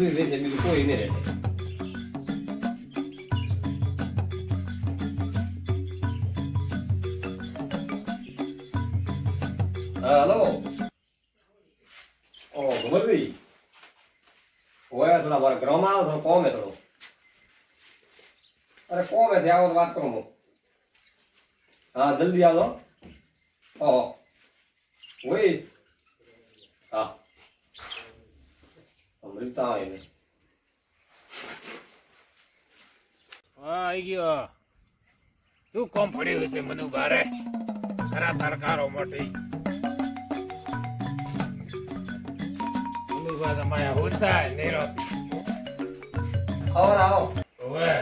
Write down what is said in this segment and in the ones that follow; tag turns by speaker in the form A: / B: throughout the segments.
A: ભમરડી રહેશે બીજું કોઈ નહીં રહેશે હલો ઓ ભમરડી ઓય થોડા મારે ગ્રામમાં આવો થોડો કોમે થોડો અરે કોમ ત્યાં આવો તો વાત કરું હું હા જલ્દી આવો ઓહો ઓય હા અમૃતા આવે
B: હા આવી ગયો શું કોમ પડ્યું છે મને બારે ખરા તરકારો મોટી મનુ બા તમારે હોતા નેરો
A: ખબર આવો
B: હવે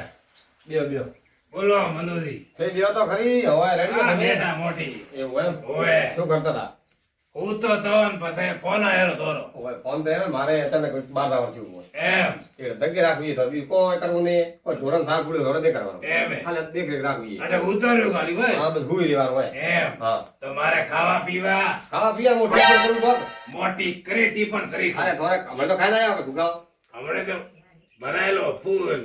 A: બેહો બેહો
B: બોલો મનુજી
A: થઈ ગયો તો ખરી હવે રેડી
B: આ મોટી
A: એ
B: હોય
A: શું કરતા હતા
B: હું તો પછી ફોન આવેલો તોરો
A: ઓય ફોન એને મારે અચાનક બહાર આવર થયું હોય
B: એમ.
A: એ દગે રાખવી તો બીજું કોઈ કરવું નહીં. કોઈ ધોરણ સાત ગુડે ધોરણ દે કરવાનું
B: એમ.
A: ખાલી દેખ રાખવી.
B: અચ્છા ઉતર્યું ખાલી
A: હા
B: બસ
A: બધું હુઈ રહેવાનું હોય.
B: એમ.
A: હા.
B: તો મારે ખાવા પીવા.
A: ખાવા પીવા મોટી પણ કરવું પગ
B: મોટી કરી પણ કરી
A: અરે થોડાક હમણાં તો ખાઈ ના આવ્યો ભૂગાવ.
B: હમણે તો બનાયેલો ફૂલ.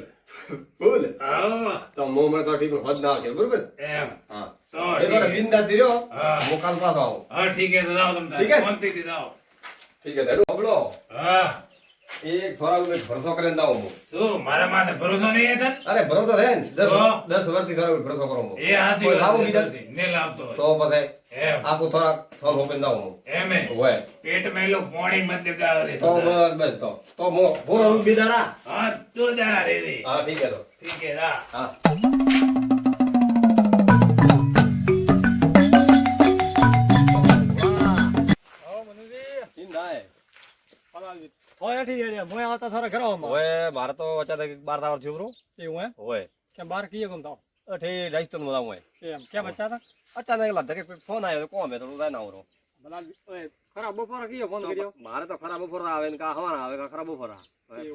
A: ફૂલ
B: આવો
A: તો મો મને તો ટીપ હોદ ના આવશે બરોબર?
B: એમ.
A: હા.
B: તો
A: એ તો
B: હે.
A: રહ્યો
B: હા.
A: હું કાલ પાછો આવું.
B: હા ઠીક છે તો જાઓ તમે
A: ઠીક હે?
B: તારે શાંતિથી જાઓ.
A: ઠીક ધડું હબળો
B: હા.
A: એક થોડા ઉપર ભરોસો કરીને દાવ હું
B: શું મારા માને ભરોસો નહીં હતો
A: અરે ભરોસો ને. દસ
B: તો?
A: દસ વર્ષથી થોડા ઉપર ભરોસો કરો હું
B: એ હાસી
A: કોઈ લાવો બીજા?
B: ને લાવતો
A: તો પછી
B: એમ.
A: આપું થોડા થોડા હોપે દાવ હું
B: એમ એ.
A: હોય
B: પેટ મેલો પોણી મત દગાવે દે
A: તો બસ બસ તો. તો મો બીજા બીદાડા
B: હા તો દારા રે
A: હા ઠીક હે તો.
B: ઠીક હે. રા
A: હા. ઓય મારે તો અચાનક બાર તાવર થયું બરું હોય અઠે રાજસ્થાનમાં હોય અચાનક? એલા ધકે કોઈ ફોન આવ્યો તો કોમ હે તો જાય ના કર્યો? મારે તો ખરાબ બપોર આવે ને કા હવાના આવે કા ખરાબ બપોર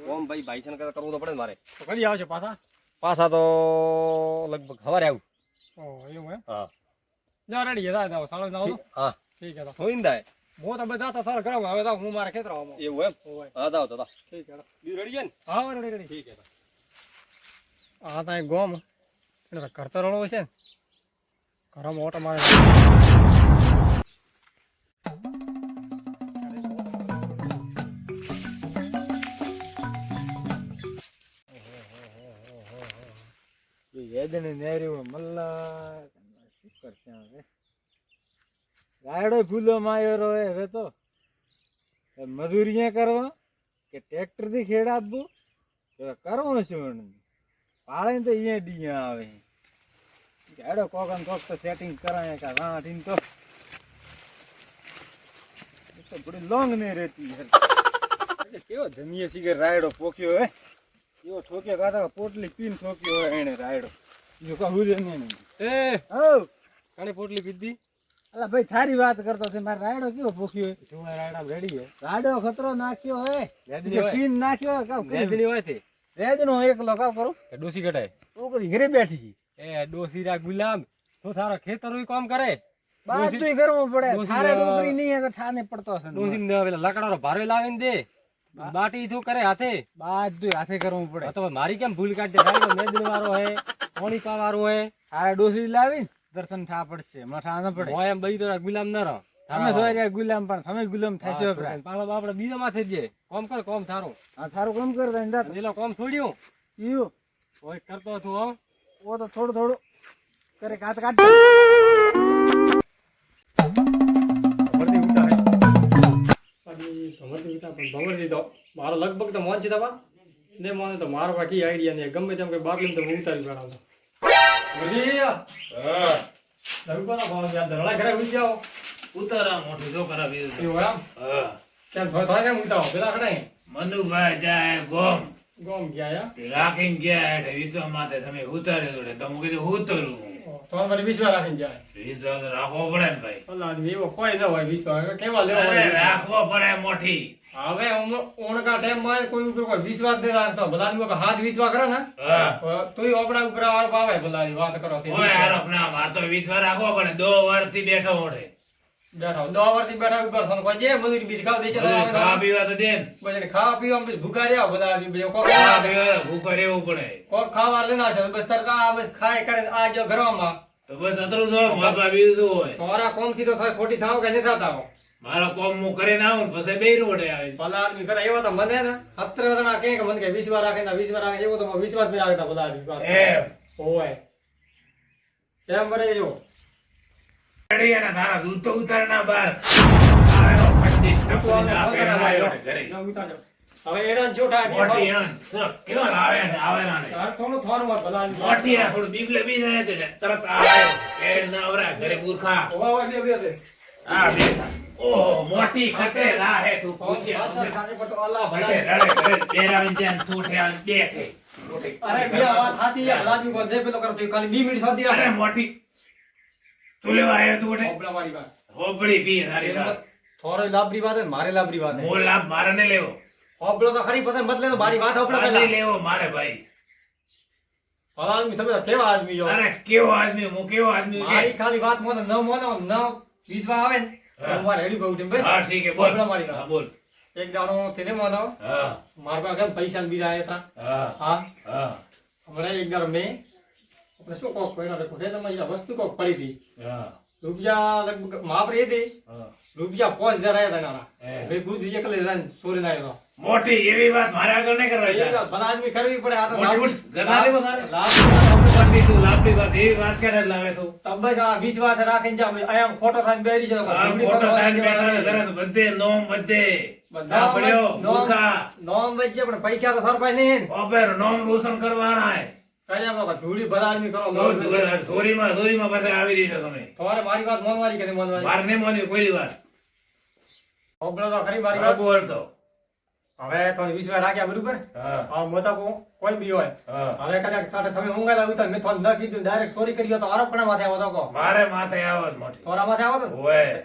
A: કોમ ભાઈ ભાઈ છે ને કરવું તો પડે મારે. તો કદી આવશે પાછા. પાછા તો લગભગ હવારે આવું. હા. હા. થોઈને દાય
C: હું મારા ખેતર
A: એવું એમ? હા દાવ તો ઠીક છે બી રેડી છે ને?
C: હા રેડી રેડી
A: ઠીક છે તો.
C: આ ત્યાં ગોમ. એટલે કરતો રણો છે ને. ઘરમાં ઓટો મારે વેદને નેર્યું મલ્લા શું કરશે હવે. ગાયડો ફૂલો માયો રહે હવે તો એ મજૂરી કરવા કે ટ્રેક્ટરથી ખેડ આપવું? હવે કરવું શું પાળે તો અહીંયા ડીયા આવે. ગાડો કોક ને કોક તો સેટિંગ કરાય કે વાંટીને તો. તો બડી લોંગ નહીં રહેતી એટલે કેવો ધમીએ સિગર રાયડો પોક્યો હે? એવો ઠોક્યો કાતા પોટલી પીન ઠોક્યો હોય એને રાયડો. જો કહું જ નહીં એ! હો કાલે પોટલી પીધી? અલા ભાઈ થારી વાત કરતો છે મારે રાયડો કેવો પોક્યો શું રાયડા રેડી હે રાયડો ખતરો નાખ્યો હે
D: વેદની હોય.
C: પીન નાખ્યો કાવ
D: વેદની હોયથી
C: રેજનો એકલો કાવ કરું?
D: કે ડોસી કટાય
C: છોકરી ઘરે બેઠી છે.
D: એ ડોસીરા ગુલામ. તો થારો ખેતર કામ કરે?
C: બાજુય કરવું પડે.
D: ડોસી
C: થારે નોકરી નહીં હે તો ઠાને પડતો હશે.
D: ડોસી ને પેલા લકડાનો ભારે લાવીને દે. બાટી તું કરે હાથે?
C: બાજુય હાથે કરવું પડે.
D: તો મારી કેમ ભૂલ કાઢે? રાયડો મેદન વાળો હે પાણી પાવારો હે
C: થારે ડોસી લાવી દર્શન થા પડશે. મને થા ન પડે.
D: મોય એમ બૈરો ગુલામ ન રહો.
C: તમે જોઈ રહ્યા ગુલામ પણ તમે ગુલામ થશો
D: પાલો આપણે બીજા માથે દે કોમ કર કોમ થારો.
C: આ થારું કોમ કરતા ને
D: એલો કોમ છોડ્યું
C: ઈયો,
D: ઓય કરતો હતું હો.
C: ઓ તો થોડું થોડું. કરે કાત કાટ
D: ભરતી હે.
C: તો મારો લગભગ તો મોન છે તમા ને મોને તો મારો બાકી આઈડિયા ને ગમે તેમ કે બાટલી તો હું ઉતારી બનાવતો પછી
B: હા.
C: ભાવ ધરણા ઘરે
B: ઉતારા જો
C: એવું એમ? કેમ કેમ પેલા
B: મનુભાઈ જાય ગોમ.
C: ગોમ ગયા
B: રાખીને ગયા એટલે વિશ્વ માથે તમે ઉતારી દો એટલે તો હું કીધું ઉતરું
C: તમારે મારે વિશ્વાસ રાખીને જાય
B: વિશ્વાસ રાખવો પડે ને ભાઈ.
C: અલા આદમી એવો કોઈ ન હોય વિશ્વાસ. કેવા લેવા
B: રાખવો પડે મોટી
C: હવે ઓણકા ટાઈમમાં કોઈ ઉપર વિશ્વાસ નહીં રાખતો બધા ઉપર હાથ વિશ્વાસ કરે ને? તોય આપણા ઉપર વાર પાવે બધા વાત કરો
B: ઓય આરોપ ના માર તો વિશ્વાસ રાખો પડે. દો વાર બેઠો ઓઢે
D: બેઠા. દો વર્ષથી બેઠા ઉપર કોઈ જે બીજી ખાવા દે છે તો
B: બધું
D: આવે
B: ખાવા પીવા તો દે
D: બધાને ખાવા પીવા ભૂખા રહ્યા બધા આદમી બીજો કોક
B: ભૂખા રહેવું પડે.
D: કોક ખાવા લઈને આવશે બસ તરકા આ બસ ખાઈ કરીને આ જો ઘરમાં.
B: તો બસ અતરું જો હોય
D: કોમથી તો થાય ખોટી થાવ કે નહીં થતા
B: મારો કોમ હું કરીને આવું પછી બે રોડે આવે.
D: ભલા આદમી કરે એવો તો મને ને. સત્ર જણા કે કે મને કે વિશ્વાસ રાખે ને વિશ્વાસ રાખે એવો તો વિશ્વાસ નહીં રાખતા ભલા આદમી.
B: એમ.
D: હોય. એમ બરે જો.
B: અને તારા દૂધ તો ઉતાર ના
D: ઉતારજો. હવે એના જોઠા જે
B: મોટી એણ. કેવો આવે ને આવે ના
D: થોડું થોડું વાર ભલા.
B: મોટી આ થોડું બીબલે બી જાય છે તરત આવે પેર ના આવરા ઘરે મૂર્ખા.
D: ઓવા ઓવા બે બે.
B: આ બે. ઓહો મોટી ખટેલા હે તું પૂછે બેરાવીને ત્યાં ઠૂઠે આને બેઠે.
D: અરે બે વાત હાસી યાર લાજુ આદમી પેલો કરતો એ 2 મિનિટ સુધી
B: અરે મોટી. તું લેવા આવ્યો તું ઓટે?
D: ઓબળા મારી વાત.
B: હોબળી પી તારી વાત.
D: થોડો લાભરી વાત હે મારે લાભરી વાત હે.
B: મોલ લાભ મારે ને લેવો.
D: હોબળો તો ખરી પસંદ મત લે તો મારી વાત હોબળો પેલા
B: લેવો મારે ભાઈ.
D: ભલા આદમી તમે કેવા આદમી છો
B: અરે કેવો આદમી? હું કેવો આદમી?
D: મારી ખાલી વાત મોનો ન મોને ન વિશ્વાસ આવે ને મારે હેડી બહુ ટીમ
B: હા ઠીક છે બોલ.
D: મારી
B: હા બોલ.
D: એક દાડો તેને માનો
B: હા.
D: મારા પાસે પૈસા બીજા હતા.
B: હા.
D: હમણાં એક દાડો મેં આપણે શું કોક કર્યો તો ખોટે વસ્તુ કોક પડી હતી.
B: હા.
D: રૂપિયા લગભગ માપરી હતી
B: હા.
D: રૂપિયા પાંચ હજાર આયા હતા નાના ભાઈ બુદ્ધ એકલે જઈને ના લાવ્યો
B: મોટી એવી વાત મારે આગળ નહીં કરવા
D: ભલા આદમી કરવી પડે આ તો
B: મોટી
D: લાભ-
B: ઉઠ, ઘરના લેવો તારે?
D: લાભ-
B: મોટી તું લાપડી વાત એવી વાત ક્યારે લાવે તું?
D: તબે આ આ વાત રાખીને જાઓ. અહીંયા ખોટો થઈને બેરી છે તો
B: આ
D: ધૂળી
B: ખોટો
D: પર
B: થઈને બેઠા છે, બધે નોમ બધે
D: બધા
B: પડ્યો
D: નોમ- નોમ વચ્ચે પણ પૈસા તો સરપાય નહીં.
B: ઓપેર નોમ રોશન કરવાના હે.
D: ધૂળી આદમી કરો
B: ધોરીમાં ધોરીમાં પાછા આવી રહી છે તમે.
D: તમારે મારી વાત મોનવારી કે નહીં મોનવારી
B: માર નહીં મોની કોઈ વાત.
D: હોભળો તો ખરી મારી વાત.
B: બોલતો.
D: હવે તો વિશ્વાસ રાખ્યા બરોબર?
B: હા.
D: મોટા કોઈ બી હોય. હવે કદાચ સાથે તમે ઊંઘાયેલા ઉતાર મેં તમને ન કીધું ડાયરેક્ટ ચોરી કરી તો તો પણ માથે આવો તો
B: મારે માથે આવત મોટી.
D: થોડા માથે આવો તો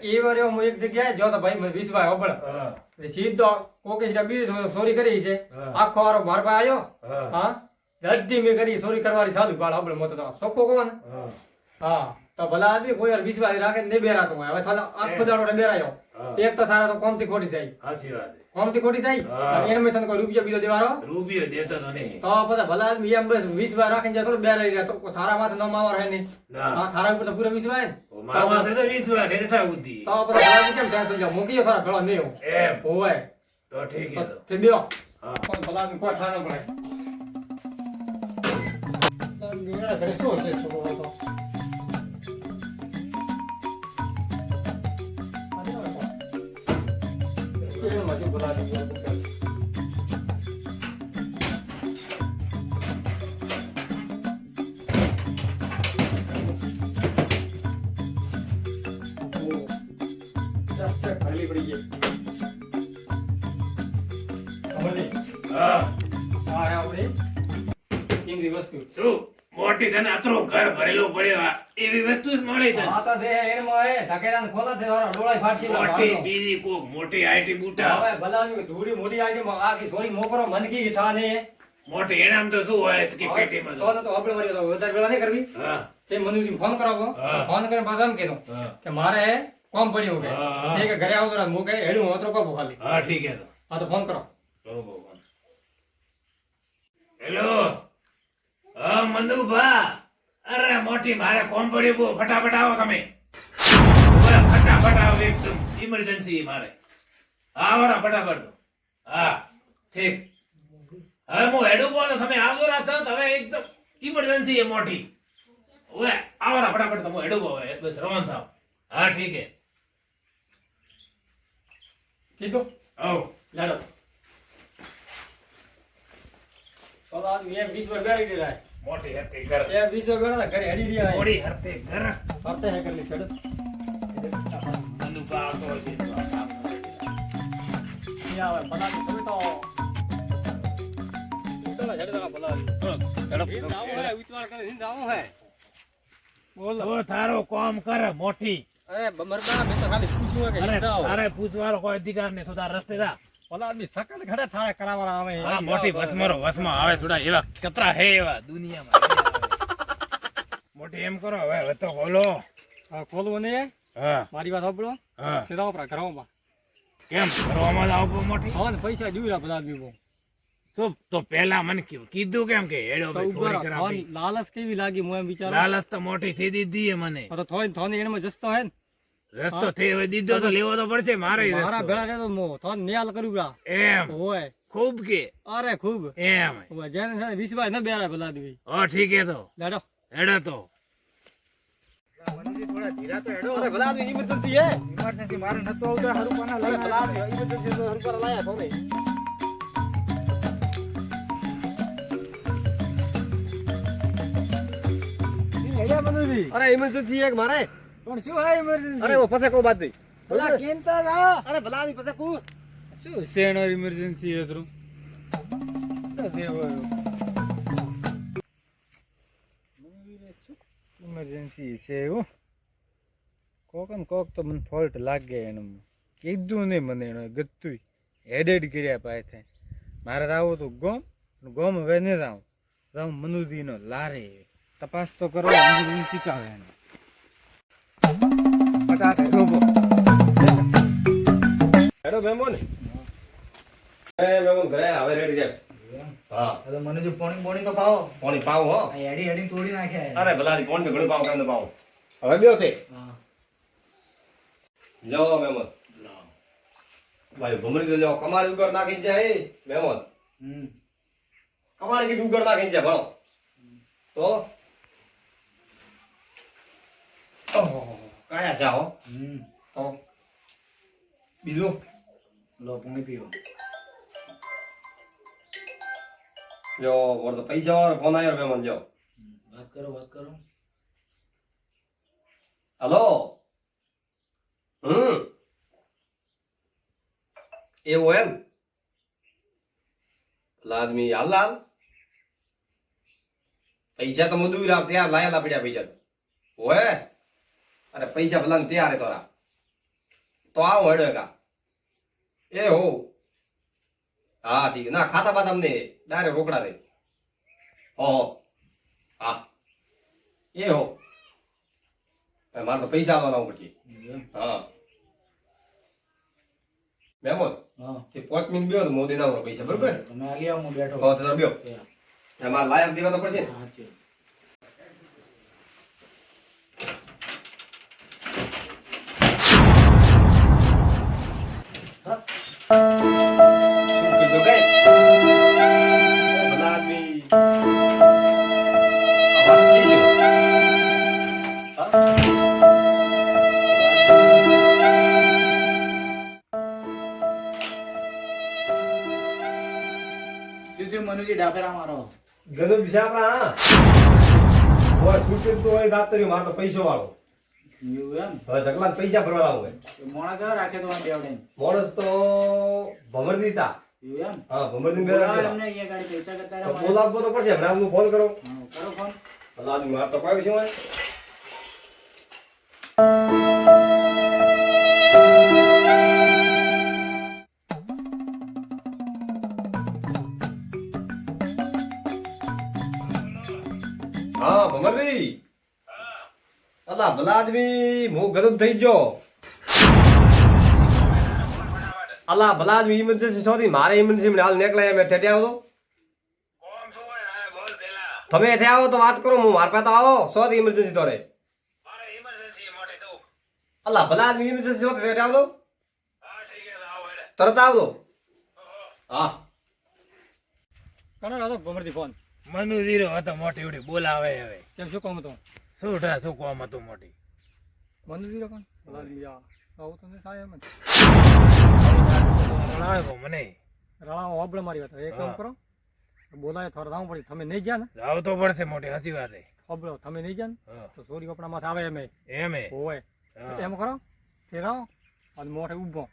D: એ વાર હું એક જગ્યાએ જો તો ભાઈ મને વિશ્વાસ
B: ઓબળ
D: સીધો કોકે બીજી ચોરી કરી છે. આખો વારો માર પાસે આવ્યો.
B: હા.
D: જલ્દી મેં કરી ચોરી કરવાની સાધુ બાળ ઓબળ મોટો તો. સોખો કોણ
B: હા.
D: તો ભલા આદમી કોઈ વાર વિશ્વાસ રાખે ને નહીં બેરાતો હોય. હવે થાલા આખો દાડો ને બેરાયો. એક તો થારા તો કોમથી ખોટી થાય.
B: સાચી વાત કોમ
D: કોમથી ખોટી થાય? એને મેં તને કોઈ રૂપિયા બીજો દેવાનો?
B: રૂપિયો દેતો તો નહીં.
D: તો પછી ભલા આદમી એમ બસ વિશ્વાસ રાખીને થોડું બેરાઈ રહ્યા. તો થારા માથે ન માવા રહે નહીં હા થારા ઉપર તો પૂરો વિશ્વાસ હે
B: મારા માથે તો વિશ્વાસ હેઠા બુદ્ધિ
D: તો પછી ભલા આદમી કેમ ટેન્શન જાવ? મૂકીયો થારા ભેળો નહીં.
B: એમ.
D: હોય.
B: તો ઠીક છે તો
D: તે. બેહો.
B: હા.
D: ભલા આદમી કોઈ થાનો પડે તો મેળા ઘરે શું હશે સમજી
B: હા.
D: આ હે આપણી કિંમતી વસ્તુ
B: શું મોટી તને અતરો ઘર ભરેલો પડ્યો આ એવી વસ્તુ જ મળી તને
D: આ તો દે એનમાં હે ઢકેલાને ખોલા દે તારા ડોળાય ફાટશે
B: મોટી. બીજી કોક મોટી આઈટી બુટા.
D: હવે ભલાની ધૂળી મોટી આઈડી માં આખી થોડી મોકરો મનકી ઠા ને.
B: મોટી એનામ તો શું હોય કે પેટીમાં
D: તો. તો આપણે મારી તો વધારે વેળા નહીં કરવી.
B: હા.
D: તે મનુજી ફોન કરાવો. ફોન કરીને પાછા એમ કીધું કે મારે કોમ પડ્યું કે.
B: હા, હા.
D: તે કે ઘરે રાત મૂકે હેડું કપો ખાલી.
B: હા ઠીક હે તો.
D: હા તો ફોન કરો.
B: ભગવાન. હેલો? હા મંદુભા. અરે મોટી મારે કોમ પડ્યું બહુ ફટાફટ આવો તમે. ફટાફટ આવો એકદમ. ઇમરજન્સી મારે. હા વરા ફટાફટ. હા ઠીક. હવે હું હેડું બોલો. તમે આવજો રાત તરત. હવે એકદમ ઇમરજન્સી એ મોટી. ઓય આવો ફટાફટ. તમે હેડું બોલો. બસ રવાન થાવ હા ઠીક હે
D: કીધું?
B: આવો
D: લાડો તો આ મેં વીસ વાર બેરી દીધા
B: મોટી હતી ઘર.
D: એ વીસ વાર બેરા ઘરે હેડી રહ્યા
B: થોડી હરતે ઘર.
D: ફરતે હે કરી છેડ
B: મંદુભા આવતો છે.
D: આવે ભલા તો. ચલો હેડ દવા ભલા નીંદ હે ઉતવાળ કરે નીંદ આવો હે. બોલ.
B: તારો કામ કર મોટી.
D: અરે મરદા મેં તો ખાલી પૂછ્યું કે
B: અરે
D: આવો.
B: પૂછવાનો કોઈ અધિકાર નહીં તો તાર રસ્તે જા.
D: ભલા આદમી સકલ ઘડે થાળે આવે.
B: હા મોટી વસમરો વસમાં આવે સુડા એવા કતરા હે એવા દુનિયામાં. મોટી એમ કરો હવે હવે તો બોલો
D: હા ખોલવું ને.
B: હા.
D: મારી વાત સાંભળો.
B: હા.
D: સીધા ઘરમાં
B: કેમ? કરવામાં જ આવો મોટી?
D: હા ને પૈસા દીવરા બધા દીવો
B: તો તો પેલા મને કીધું- કીધું કેમ કે હેડો થોડી
D: લાલચ કેવી લાગી હું એમ વિચાર.
B: લાલચ તો મોટી થઈ દીધી મને.
D: તો થોડી થોન એનામાં જસ્તો હે ને.
B: રસ્તો થઈ હવે દીધો તો લેવો તો પડશે મારે
D: મારા ભેળા રહેતો મો તો નિયાલ કર્યું ગા
B: એમ.
D: હોય
B: ખૂબ કે.
D: અરે ખૂબ.
B: એમ.
D: હોય જેને સાથે વિશ્વાસ ન બેરા ભલા દેવી
B: ઓ ઠીક હે તો.
D: લેડો
B: હેડો તો.
A: અરે ભલા હે.
D: ઇમરજન્સી મારે નતો આવતો
A: ભલા તો લાયા અરે એક મારે.
D: પણ શું આ ઇમરજન્સી
A: અરે ઓ ફસે કો બાત નહીં.
D: ભલા કેનતા જા.
A: અરે ભલા ની પછી કુ
D: શું શેનો ઇમરજન્સી હતું ઇમરજન્સી છે એવું કોક ને કોક તો મને ફોલ્ટ લાગે એનું કીધું નહીં મને એનો ગતું હેડેડ કર્યા પાય થાય મારે આવું તો ગોમ ગોમ હવે નહીં રાવ જાઉં મનુદીનો લારે. તપાસ તો કરો મનુદી શીખાવે એને? પટાટે રોબો
A: હેડો મહેમાન એ મહેમાન ઘરે હવે રેડી જાય હા.
D: હવે મને જો પાણી બોણી તો પાવો.
A: પાણી પાવ હો.
D: એડી એડી તોડી નાખ્યા
A: અરે ભલા પાણી ઘણું પાવ કેમ ન હવે બ્યો તે. લ્યો મહેમાન ભાઈ ભમરી તો લો કમાડી ઉગર નાખીને જાય એ મહેમાન
D: હમ.
A: કમાડી કીધું ઉગર નાખીને જાય ભણો. તો? ઓહો. કયા હો
D: હમ
A: તો બીજું
D: લો પાણી પીવો
A: લ્યો વર તો પૈસા વાળો ફોન આવ્યો મહેમાન લ્યો
D: વાત કરો વાત કરો
A: હલો હમ એવું એમ પેલા આદમી હાલ હાલ પૈસા તો મુદું રાખ ત્યાં લાયેલા પડ્યા પૈસા તો અરે પૈસા ભલા ને ત્યાં રે તોરા. તો આવો હેડો કા એ હો. હા ઠીક. ના ખાતા બાતા અમને ડાયરેક્ટ રોકડા દે. હો હો. હા. એ હો. મારે તો પૈસા આવવાના પછી હા. મેમોન
D: હા.
A: તે પાંચ મિનિટ બેહો તો મોદી ના પૈસા બરોબર?
D: તમે આલી આવો હું બેઠો.
A: હો તો બેહો. એ. મારે લાયક દેવા તો પડશે ને.
D: મનુજી ડાકરા મારો.
A: ગજબ હા. ઓય છૂટી તો હોય દાત તરી મારતો પૈસો વાળો.
D: એવું એમ?
A: હવે ઢગલા પૈસા ભરવા આવે
D: મોણા કયો રાખે તો બેવડે
A: માણસ તો ભમર દીતા
D: એમ?
A: હા ભમર દી
D: મેરા
A: મેળા
D: અહીંયા ગાડી પૈસા કરતા મને.
A: તો પડશે હમણાં હું ફોન કરો.
D: કરો ફોન.
A: ભલા આદમી મારતો તો કોઈ છે અલા ભલા આદમી હું ગરમ થઈ ગયો. અલા ભલા આદમી ઇમરજન્સી સોરી મારે ઇમરજન્સી હાલ નીકળાય મેં ઠેઠે આવો
B: કોણ પેલા.
A: તમે હેઠે આવો તો વાત કરો હું મારા પાસે તો આવો. સોરી ઇમરજન્સી તો રે
B: મારે ઇમરજન્સી મોટી તો.
A: અલા ભલા આદમી ઇમરજન્સી હોત હેઠે આવો
B: હા તો આવો હેડે.
A: તરત આવો. હા.
D: કરો હતો? ભમરજી ફોન.
B: મનુજીરો હતો મોટી ઉડી બોલાવે હવે.
D: કેમ શું કહું તો?
B: શું થા શું કોમ હતું મોટી?
D: બંધ કોણ ભલા આવું થાય એમ જ.
B: મને.
D: રાણા હોબળે મારી વાત એક કામ કરો. બોલાય થોડા રાવું પડી. તમે નહીં ગયા ને?
B: તો પડશે મોટી હસી વાત. હે
D: હોબળો તમે નહીં ગયા ને? તો ચોરી કપડા માં આવે એમ
B: એમ
D: હોય. એમ કરો. તે રાવ અને મોઢે ઊભો.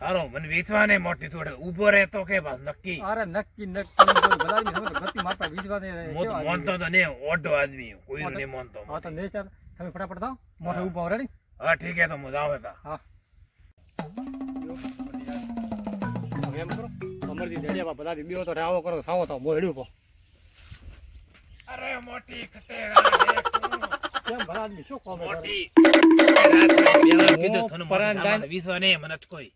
B: તારો મને વેચવા ને મોટી થોડે ઊભો રહેતો કે બસ નક્કી?
D: અરે નક્કી નક્કી બધાની સમજ ગતિ મારતા વિશ્વાસ
B: મો તો મોનતો તો ને ઓડો આદમી કોઈ ને મોનતો
D: હા. તો ને ચાલ. તમે ફટાફટ થાવ મોઢે ઊભો રેડી
B: હા ઠીક હે તો હું જાઉં કા
D: હા. એમ કરો અમરજી દેડિયા બધા બીઓ તો રાવો કરો સાવો તો હેડ્યું પો.
B: અરે મોટી ખટેરા.
D: કેમ ભલા આદમી શું કોમે?
B: મોટી વિશ્વા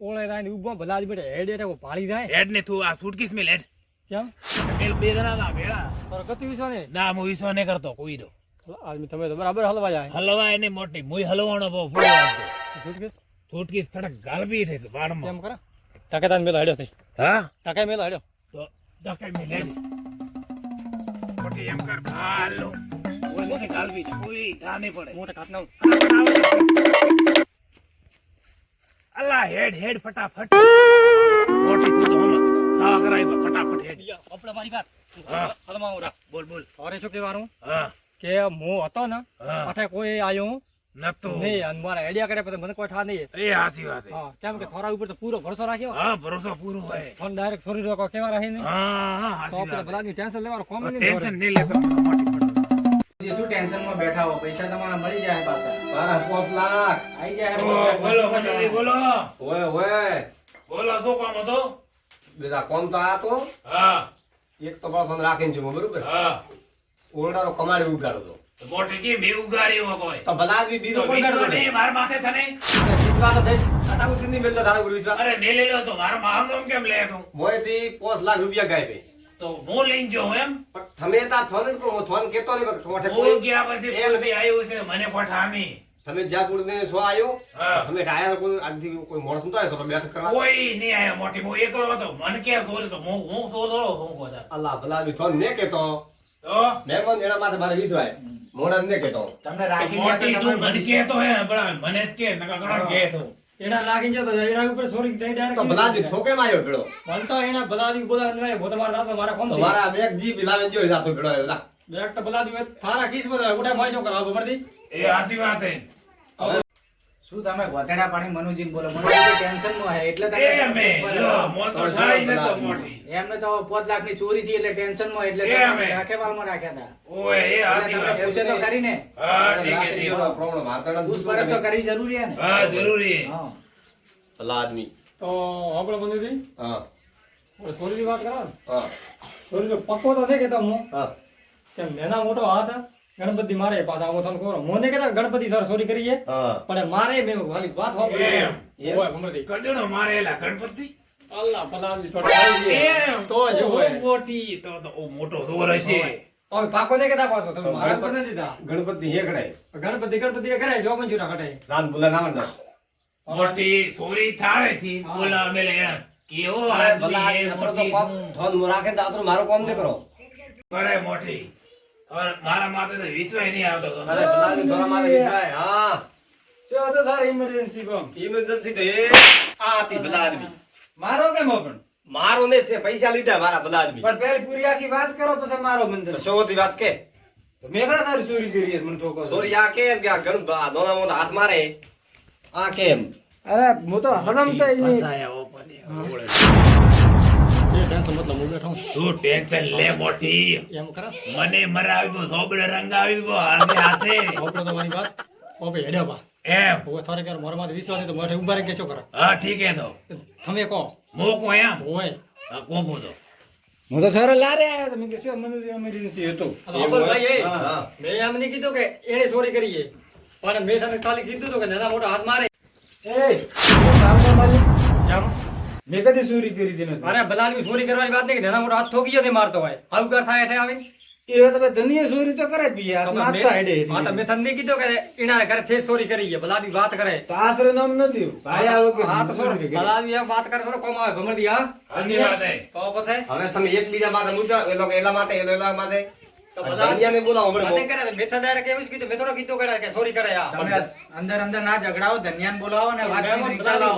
D: ઓળે રાઈને ઊભો ભલા આદમી હેડ કોઈ ભાળી જાય?
B: હેડ ને તું આ સુટકેસ મેલ હેડ.
D: કેમ?
B: મેલ બે જણા ના ભેળા.
D: તારો કતી વિશ્વાસ ને
B: ના હું વિશ્વા નહીં કરતો કોઈ નો
D: આદમી તમે તો બરાબર હલવા જાય
B: હલવા એને મોટી મુય હલવાનો બહુ ફૂલો વાંધો
D: સુટકેસ
B: સુટકેસ ગાલબી થઈ બારમાં
D: કેમ કરે? તાકે તાન મેલો હેડ્યો થઈ
B: હા?
D: તાકે મેલો હેડ્યો.
B: તો ધક્કે મેલ મોટી એમ કર હાલો ગાલબી છે કોઈ ઠા નહીં પડે
D: મોટા કાટ નાવ
B: અલ્લા હેડ હેડ ફટાફટ. મોટી તું તો હમણાં સાવા કરાવી ફટાફટ હેડ.
D: આપણે મારી વાત. હલમાં રાખ.
B: બોલ બોલ.
D: તારે શું કહેવાનું?
B: હા.
D: કે હું હતો ને અઠે કોઈ આવ્યો
B: નતો
D: નહીં અને મારા હેડિયા કરે પછી મને કોઈ ઠા નહીં.
B: એ હાસી વાત હા
D: કેમ કે થોડા ઉપર તો પૂરો ભરોસો રાખ્યો.
B: હા ભરોસો પૂરો હોય.
D: ફોન ડાયરેક્ટ છોડી દો કેવા રહે ને?
B: હા હા હાસી વાત
D: ભલા આદમી ટેન્શન લેવાનું કોમ નહીં
B: ટેન્શન નહીં લેતો મોટી
E: શું ટેન્શનમાં બેઠા હો. પૈસા તમારા મળી જાય પાછા.
A: મારા પાંચ લાખ.
E: આઈ જાય
B: બોલો મંડળી, બોલો.
A: ઓય ઓય
B: બોલો શું કામ હતો?
A: બેટા કોમ તો આ તો
B: હા.
A: એક તો પાછો રાખીને છું બરોબર?
B: હા.
A: ઓરડાનો કમાડી ઉગાડો તો
B: તો મોટી કી મેં ઉગાડ્યો કોઈ?
A: તો ભલા આદમી બીજો
B: તો
A: કોણ કરતો
B: નહીં, મારા માથે થને
A: વિશ્વાસ તો થઈ. અટાકુ દિનની મેલતો તારા ઉપર વિશ્વાસ.
B: અરે મેં લઈ લો તો મારા મહાંગમ કેમ લે તું?
A: મોયથી પાંચ લાખ રૂપિયા ગાય પે
B: તો નો લઈને જો એમ.
A: તમે તા થોને કહો હું થોને કહેતો નહીં પણ કોઈ
B: ગયા પછી
A: એમ
B: નથી આવ્યું છે મને પઠામી
A: તમે જ્યાં પૂરને સો આવ્યો તમે ડાયા કોઈ આંધી કોઈ માણસ નતો આવ્યો તો બેઠક કરવા.
B: કોઈ નહીં આયો મોટી હું એકલો હતો મન કે સોર તો હું હું સોર થોડો હું કોતા
A: અલ્લાહ ભલા બી થોને ને કેતો.
B: તો?
A: મહેમાન એના માથે મારે વિશ્વાય મોડા ને કેતો.
E: તમને
B: તો
E: રાખી
B: મોટી તું મને તો હે ને પણ મને કે નકા ઘણા કે તું
D: એના લાગી જતો એના ઉપર સોરી થઈ જાય
A: તો ભલા ઠોકે માયો આવ્યો ભેળો.
D: મન તો એના બલાદી આદમી અંદર નહીં હું તમારા રાત મારા કોમ
A: મારા બેગ જી બિલાવે જો દાતો ભેળો આવ્યો લા.
D: બેક તો ભલા આદમી થારા કિસ બોલા ઉઠા મારી શું કરવા
B: એ આસી વાત હે.
E: શું તમે ગોતેડા પાણી મનુજીને બોલો? મનુજી ટેન્શનમાં હે એટલે તમે
B: એ મે લો મોત તો થાય ને તો મોટી.
E: એમને તો પાંચ લાખની ચોરી થી એટલે ટેન્શનમાં એટલે
B: એ
E: તમે
B: અમે.
E: રાખેવાલમાં રાખ્યા હતા.
B: ઓએ એ
E: એટલે
B: હાસી વાત.
E: પૂછે તો કરી ને.
B: હા ઠીક
A: છે problem. હાથોડા
E: પૂછપરછ તો કરવી જરૂરી હે ને.
B: હા જરૂરી
E: હા.
A: ભલા આદમી.
D: તો આપણે બંધ હા.
A: હા
D: છોરીની વાત કરો ને.
A: હા.
D: છોરી પક્કો તો નહીં કે હું
A: હા.
D: કે નાના મોટો હાથ ગણપતિ મારે પાછા હું તને કહું હું નહીં કહેતા ગણપતિ સર ચોરી કરીએ
A: હા.
D: પણ મારે મેં ખાલી વાત
B: એમ.
D: ઓય ગમતી
B: કડનો મારેલા ગણપતિ?
D: અલ્લાહ ભલા આદમી છોડી આવી ગયા. તો જ હોય.
B: મોટી. તો તો ઓ મોટો જોર હશે.
D: ઓય પાકો ને કહેતા પાછો. તમે મારા પર નથી દીધા.
A: ગણપતિ હેકડાય
D: ગણપતિ ગણપતિ હે કડાય જો મંજૂરા કડાય
A: રાન બોલા ના મંડળ
B: મોટી સોરી થાળે થી બોલા મેલે કેવો આ
A: ભલા
B: હે,
A: તો કોમ થોન મો રાખે તો મારો કોમ નહીં કરો
B: કરે મોટી. મારા માથે તો વિશ્વાસ નહીં આવતો તો.
A: અરે આદમી, થોડા મારે વિશ્વાસ. હા.
D: જો તો તારે ઇમરજન્સી કોમ.
A: ઇમરજન્સી તો એ આ હતી ભલા આદમી
D: મારો કેમ પણ
A: મારો ને તે પૈસા લીધા મારા ભલા આદમી
D: પણ પહેલી પૂરી આખી વાત કરો પછી મારો મંદિર
A: સૌથી વાત કે?
D: મેં કડા તારી ચોરી કરી મને છો.
A: સોરી આ કે ગણ આ નાના હાથ મારે આ કેમ
D: અરે હું તો હલમ તો
B: ફસાયા હો પછી. ઓળે.
D: એ ટેન્શન મતલબ હું બેઠો શું
B: તું ટેન્શન લે મોટી?
D: એમ ખરા?
B: મને મરાવી દો સોબડે રંગાવી ગયો હાથે હાથે.
D: આપણે તો મારી વાત. ઓબે હેડ્યા બા.
B: એમ.
D: હવે થોડે કે મારા માથે વિશ્વાસ તો મોઢે ઊભા રહીને કે શું કરો
B: હા ઠીક હે તો.
D: તમે કહો.
B: મોકો એમ.
D: હોય.
B: હા કોમો તો.
D: હું તો થોડે લારે આવ્યો તો મેં કીધું શું મને ઇમરજન્સી હતું? ભાઈ એ.
A: હા.
D: મેં એમ નહીં કીધું કે એને ચોરી કરી છે. પણ મેં તને ખાલી કીધું હતું કે નાના મોટા હાથ મારે. મેં કદી ચોરી કરી હતી અરે ભલા આદમી ચોરી કરવાની વાત નહીં કે નાના મોટા હાથ ઠોકી જતી મારતો હોય આવકાર થાય એટલે આવે
E: એ તમે ધનીએ ચોરી તો કરે બી
D: તો હેડે હા, તમે તને નહીં કે એના ઘરે છે ચોરી કરી છે ભલા આદમી વાત કરે.
E: આશરે નામ નથી ભાઈ આવો કે
D: હાથ તો ભલા આદમી એમ વાત કરે થોડો કોમ આવે ભમરદી હા?
B: હાજી વાત હે
D: તો પછી?
A: હવે તમે એકબીજા માથે મુદ્દા એ લોકો એલા માટે એલો એલા માથે.
D: તો
A: તો
D: બધા-
A: ધનિયાને બોલાવો હમણાં
D: વાતે કરે તો મેં તો direct એવું જ કીધું? મેં થોડો કે કે કરે
E: અંદર અંદર ના ઝઘડાઓ ધન્યાન બોલાવો ને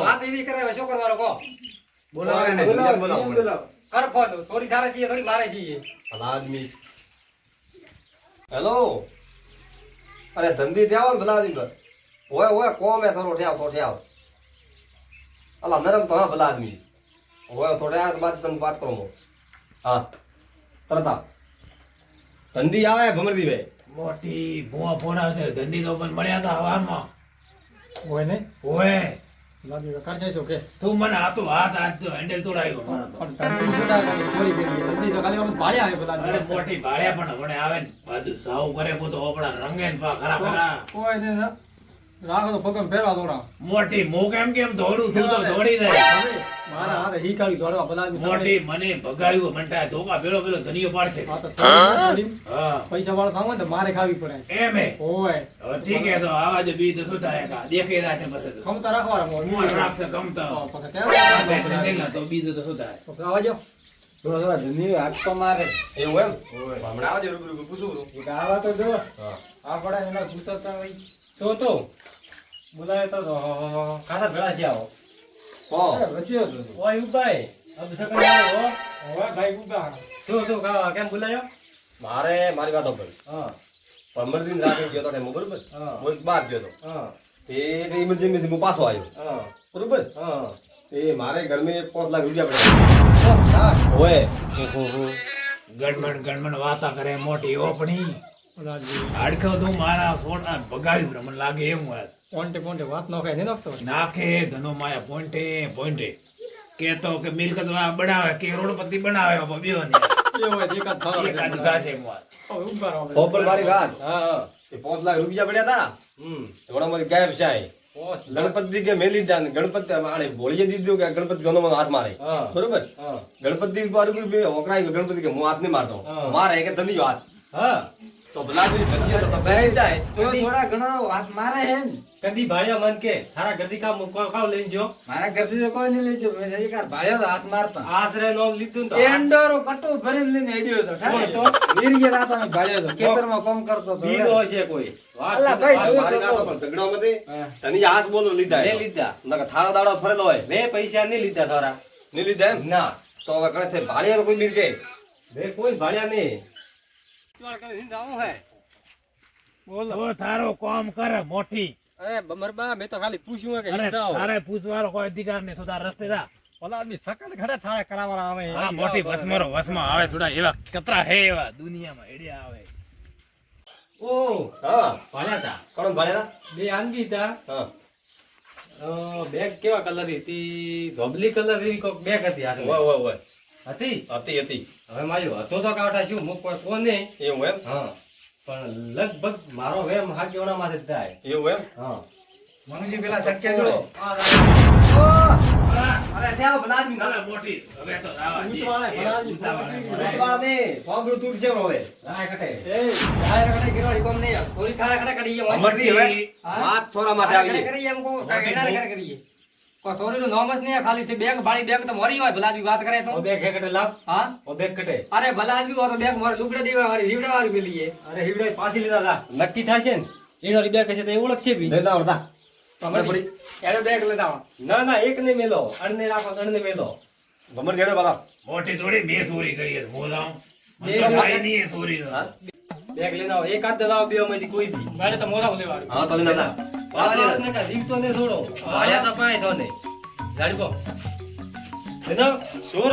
E: વાત
D: એવી કરે શું કરવાનું કહો?
E: બોલાવો એને
A: બોલાવો, બોલાવો.
D: કર ફોન ચોરી થારે છીએ થોડી મારે છીએ
A: ભલા આદમી હેલો અરે ધંધી થયા ને ભલા આદમી પર ઓય ઓય કોમે થોડો થયા તો થયા અલા નરમ તો હા ભલા આદમી ઓય થોડે આ બાદ તને વાત કરો હા. તરત આવ. ધંધી આવે ભમરદી
B: મોટી ભૂવા ધંધી તો પણ મળ્યા હતા હવામાં
D: હોય ને? લાગે તો કરશે કે?
B: તું મને હાથો હાથ હાથ જો હેન્ડલ તોડાવ્યો તો.
D: પણ તમે છૂટા કરી ચોરી કરી નથી તો ખાલી અમે ભાડે આવે બધા
B: અરે મોટી ભાળ્યા પણ આવે ને. બાજુ સાવ કરે પોતો ઓપડા રંગે ને પા ખરા ખરા.
D: કોઈ ને ના. રાખો તો પગમ ફેરવા દોડા
B: મોટી મો કેમ કેમ દોડું? તું તો દોડી જાય.
D: મારા હાથે હિકાળી દોડવા બધા
B: મોટી મને ભગાવ્યું મંટા ધોકા પેલો પેલો ધનિયો પાડશે.
D: આ
B: હા?
D: પૈસા વાળો થાવ ને તો મારે ખાવી પડે.
B: એમ હે
D: ઓય
B: ઠીક હે તો આવા જો બી તો શું થાય? કા દેખી છે પછી તો.
D: ખમતા રાખવા
B: મોર રાખશે કમતા
D: પછી
B: આ
D: કેમ
B: તો બીજું તો શું થાય?
D: આવા જો. થોડા ધની હાથ તો મારે.
A: એવું એમ? હમણાં આવજો રૂબરૂ પૂછું છું
D: એક આવા તો જો.
A: હા.
D: આપડે એના પૂછતા હોય. તો તો. બોલાય તો તો ભેળા છે. આવો
A: કો
D: રસિયો
C: અબ સકન આવ્યો
D: હવે ભાઈ ગુગા
C: શું તું કા- કેમ બોલાયો?
A: મારે મારી વાતો પર.
C: હા.
A: દિન રાતે ગયો તો ટેમ્પો બરોબર?
C: હા.
A: એક બાર ગયો તો.
C: હા.
A: એ ઇમરજન્સી હું પાછો આવ્યો.
C: હા.
A: બરોબર?
C: હા.
A: એ મારે ઘરમાં પાંચ લાખ રૂપિયા પડ્યા હોય
B: ગણમણ ગણમણ વાતા કરે મોટી ઓપણી હાડકો તો મારા સોના ભગાવ્યું મને લાગે એમ વાત
D: પોન્ટે પોન્ટે વાત ન ખાય નહીં નાખતો
B: નાખે ધનો માયા પોન્ટે પોઈન્ટે કેતો કે મિલકત બનાવે કે કરોડપતિ બનાવે બબ્યો ને.
D: એ હોય એકાદ થવા
B: એકાદ થશે
D: રહો.
A: ખબર મારી વાત.
C: હા હા.
A: એ પાંચ લાખ રૂપિયા પડ્યા હતા
C: હમ.
A: થોડા મારી ગાયબ છે ગણપતિ કે મેલી જાન ગણપતિ આને ભોળીએ દીધું કે ગણપતિ ગનો હાથ મારે. બરોબર? ગણપતિ મારું બે ઓકરાઈ ગણપતિ કે હું હાથ નહીં મારતો. મારે કે ધની હાથ.
C: હા.
A: તો ભલા જો ધની તો બે જાય.
D: તો થોડા ઘણા વાત મારે હે
C: કદી ભાળ્યા મન કે તારા ગદી કો કાવ લઈને જો.
D: મારા ઘરથી તો કોઈ નહીં લેજો. મેં એક વાર ભાળ્યો હાથ મારતા.
C: આશરે નોમ લીધું તો
D: એન્ડોરો કટો ભરીને લઈને હેડ્યો હતો. ઠાકે તો વીરગીર રાત અમે ભાળ્યો હતો ખેતરમાં કામ કરતો હતો.
C: બીજો હશે કોઈ.
D: અલા ભાઈ,
A: મારી વાત પણ ઝઘડો મતે
C: હા.
A: ધની બોલો લીધા
C: મેં લીધા.
A: નકર થાળો દાડો ફરેલો હોય.
C: મેં પૈસા નહીં લીધા તારા.
A: નહીં લીધા એમ?
C: ના.
A: તો હવે કણે છે કોઈ મિલ ગઈ
C: મેં કોઈ ભાળ્યા નહીં.
B: તારો કામ કરે મોટી.
C: અરે બમરબા મેં તો ખાલી પૂછ્યું કે
B: અરે તારે પૂછવાનો કોઈ અધિકાર નહીં તો તાર રસ્તે જા.
D: ઓલા આદમી સકલ ઘડા થાળે કરાવવાના આવે
B: આ મોટી વસમરો વસમાં આવે સુડા એવા કતરા હે એવા દુનિયામાં એડિયા આવે.
C: ઓ
A: હા
C: ભાળ્યા તા.
A: કોણ ભાળ્યા
C: બે આંગી તા.
A: હા.
C: બેગ કેવા કલર હતી? ધોબલી કલર જેવી કોક બેગ હતી હતી?
A: હતી હતી.
C: હવે માર્યો. હતો તો કાવટા શું? મુક પર કોને
A: એવું એમ?
C: હા. પણ લગભગ મારો વેમ હાગ્યોના માથે થાય.
A: એવું એમ?
C: હા.
E: મનુજી પેલા સટકે જો.
A: અરે ત્યાં
B: મોટી. હવે તો
C: રાય કટે.
D: એ. કોમ નહીં. થોડી ખાડા ખાડા કરીએ
A: અમરથી હવે વાત થોડા માટે આવી
D: કરીએ એમ કેનારે કરીએ. કોઈ સોરીનું નામ જ નહીં ખાલી તે બેંક ભાડી બેંક તો મરી હોય ભલા વાત કરે તો.
C: બેંક કટે લાવ.
D: હા?
C: ઓ બેંક કટે.
D: અરે ભલા આદમી હોય તો બેંક મારે લુગડે દેવા વાળી હીવડા વાળી પેલી એ.
C: અરે હીવડા પાછી લીધા તા નક્કી થાય છે ને? એનો બેગ છે તો એ ઓળખશે બી.
A: લેતા આવડતા
D: તમારે પડી. એનો બેંક લેતા
C: ના ના એક ને મેલો. અણને રાખો અણને મેલો.
A: ગમર જેડો બાલા.
B: મોટી થોડી બે ચોરી કરી હતી. હું
C: બે
B: તો
C: બે-
B: ભાઈ ની એ ચોરી છે.
C: બેગ લઈને આવો. એક હાથ લાવો બે માંથી કોઈ બી.
D: મારે તો મોરા લેવા
A: હા તો લેતા
C: વાત વાત ને કા દીકતો ને છોડો વાળા તો પાય તો ને જાડી પો. લેના સોર.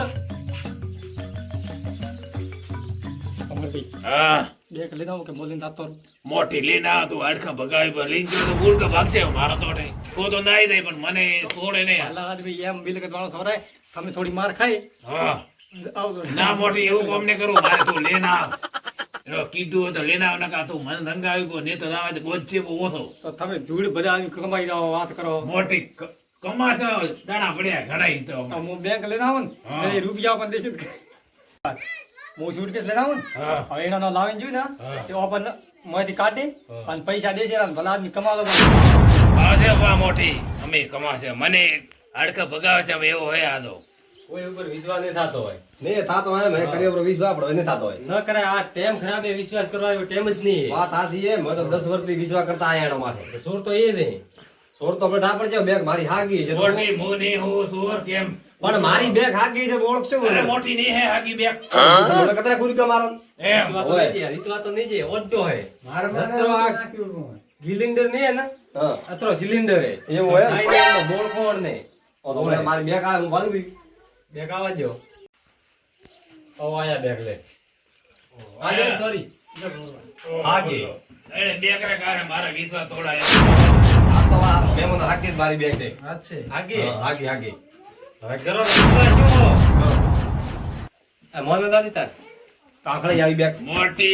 B: હા.
D: બેગ લઈને આવો કે મોલીન થાતો
B: મોટી લઈને આવ તું હાડકા ભગાવી પર લઈને તો ગુડકા ભાગશે મારો તો. કો તો નાઈ દે પણ મને છોડે નહીં
D: ભલા આદમી એમ બિલકત વાળો સોરાય તમે થોડી માર ખાઈ
B: હા. ના મોટી એવું કોમ ને કરું મારે તું લેના આવ. કીધું હતું તો લઈને આવ નકા તું મને રંગાવી ગયો ને તો આવે તો બોજ છે બહુ ઓછો.
D: તો તમે ધૂળ બધા આવી કમાઈ જાવ વાત કરો.
B: મોટી કમાશે દાણા પડ્યા ઘણા તો.
D: હું બેંક લેના આવું ને? રૂપિયા પણ દેશું હું સુટકેસ લેના આવું હવે એના લાવીને જોયું ને. તે ઓપનમાંથી કાઢી અને પૈસા દેશે ને ભલા આદમી કમાલો
B: કમાશે મોટી. અમે કમાશે. મને હડક ભગાવે છે હવે એવો હોય આ તો.
C: કોઈ ઉપર વિશ્વાસ નહીં થતો હોય.
A: નહીં થાતો હોય મેં કરી ઉપર વિશ્વાસ પડો નહીં થતો હોય.
C: ન કરે આ ટેમ ખરાબ એ વિશ્વાસ કરવા એવો ટેમ જ નહીં.
A: વાત આથી એ મતલબ તો દસ વર્ષથી વિશ્વાસ કરતા આયા એનો માથે.
C: સોર તો એ નહીં.
A: સોર તો આપણે ના છે બેગ મારી હાગી છે તો
B: મોટી મોની હું સોર કેમ?
A: પણ મારી બેગ હાગી છે ઓળખશો
B: અરે મોટી નહીં હે હાગી બેગ.
A: મને કતરે ખુદ કમારો?
B: એમ.
C: રીતવાતો
A: હોય.
C: નહીં છે, રીતવાતો નહીં છે, ઓઢો હે.
D: મારે
C: આ ગિલિન્ડર નહીં હે ને
A: હા.
C: અતરો સિલિન્ડર હે
A: એવું હોય એમ?
C: બોળ કોણ ને
A: ઓ તો મારી બેગ આ હું ગઈ
C: બેગ આવવા દ્યો. ઓ આયા બેગ લે. આ લે, sorry.
A: હાગે.
B: એને બે કરા કારણે મારા વિશ્વા તોડાયા.
A: આ તો આ મહેમાન હાગે જ મારી બેગ દે
E: છે.
C: આગે
A: હાગે હાગે
C: હવે કરો મોને દાદી તાર.
A: કાંકળી આવી બેગ
B: મોટી.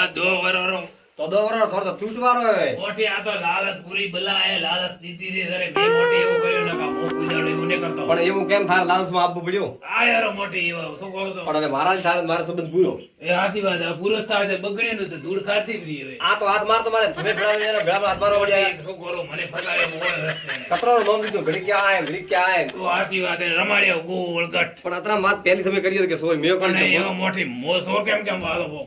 B: આ દો વરોરો
A: તો દોરો થોડો તો તૂટવાનો હવે
B: મોટી આ તો લાલચ પૂરી બલાય લાલચ દીધી રે અરે બે મોટી એવું કર્યું ને કા મોં કુદાડું એવું ને કરતો.
A: પણ એવું કેમ થાય? લાલચમાં આપવું પડ્યું.
B: આ યાર મોટી એવા શું કરો તો
A: પણ હવે મારા થાર થાય સંબંધ પૂરો.
B: એ આથી વાત આ પૂરો થાય છે બગડે ને તો ધૂળ ખાતી રહી હવે.
A: આ તો હાથ મારતો મારે. ધમે ભરાવી એને ભેળામાં હાથ મારો પડ્યા
B: શું કરો? મને ફસાવે મોડે રસ્તે
A: કતરો નામ દીધો ઘડી ક્યાં આય ઘડી ક્યાં આય
B: તો આથી વાત એ રમાડ્યો ગોળ ગટ
A: પણ અતરા માત પહેલી તમે કરી કે સોય મેં
B: પણ
A: કરી
B: એવો મોટી મોસો કેમ કેમ વાળો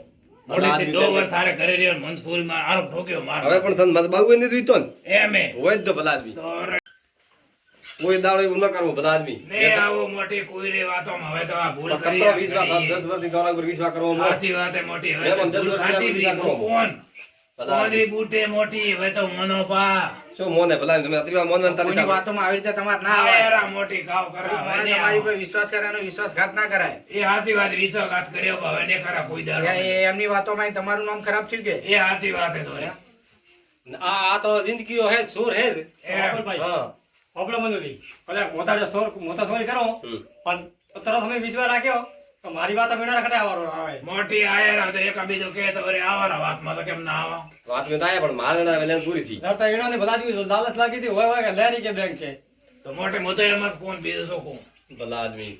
B: બહુ મોટી દો વર થારે ઘરે રહ્યો ને મનસુરી ઠોક્યો માર.
A: હવે પણ તને મત બાબુ નથી દીધો ને?
B: એમે.
A: હોય તો ભલા આદમી કોઈ દાડો એવું ન કરવું ભલા આદમી
B: ને આવો મોટી કોઈ રે વાતો હવે તો આ ભૂલ કરી
A: કતરો વિશ્વાસ આ દસ વર્ષની ગૌરવ ઉપર વિશ્વાસ કરવો ન.
B: હાથી મોટી. હવે. કોણ બૂટે મોટી હવે તો મનો પા
A: શું મોને ભલા તમે અત્યારે મોને
E: કોઈની વાતોમાં આવી રીતે તમાર ના આવે.
B: એરા મોટી ગાવ કરા હવે
E: તમારી પર વિશ્વાસ કરે વિશ્વાસઘાત ના કરાય.
B: એ હાસી વાત વિશ્વાસઘાત કર્યો હવે ને ખરા કોઈ દાડો
E: એ- એમની વાતોમાં તમારું નામ ખરાબ થયું કે?
B: એ હાસી વાત હે. તો
C: આ આ તો જિંદગીઓ હે સુર હે.
B: એમ.
C: હા
F: બધું નહીં ભલે મોટા જો સોર મોટા સોરી કરો. પણ તરત અમે વિશ્વાસ રાખ્યો. તો મારી વાત મેળા રખડે આવવાનો આવે.
B: મોટી આયર તો એક બીજો કે તો વળી આવાના વાતમાં તો કેમ ના આવો?
A: વાત મેં તો આયા પણ મારે ના વેલેન પૂરી થઈ.
F: ધરતા એનો ને ભલા દિવસ લાલચ લાગી હતી હોય હોય કે લેરી કે બેંક છે
B: તો મોટે મોટો એમાં કોણ બીજો શું કોણ?
A: ભલા આદમી.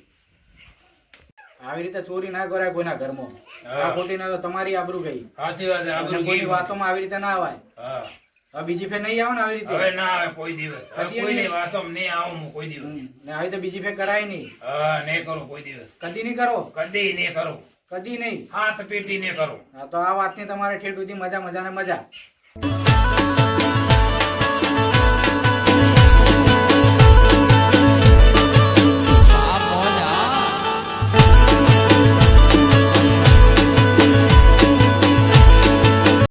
E: આવી રીતે ચોરી ના કરાય કોઈના ઘરમાં. આ ખોટી ના તો તમારી આબરૂ ગઈ.
B: સાચી વાત છે, આબરૂ
E: કોઈની
B: ગઈ.
E: વાતોમાં આવી રીતે ના આવાય
B: હા.
E: હવે બીજી ફેર નહીં આવે ને આવી
B: હવે ના આવે કોઈ દિવસ.
E: કોઈ
B: કોઈની
E: નહીં.
B: વાતોમાં નહીં આવું હું કોઈ દિવસ.
E: ને આવી તો બીજી ફેર કરાય નહીં?
B: હા નહીં કરો કોઈ દિવસ.
E: કદી નહીં કરો?
B: કદી નહીં કરો.
E: કદી નહીં?
B: હાથ પેટી નહીં કરો.
E: હા તો આ વાતની તમારે ઠેઠ સુધી મજા મજા ને મજા.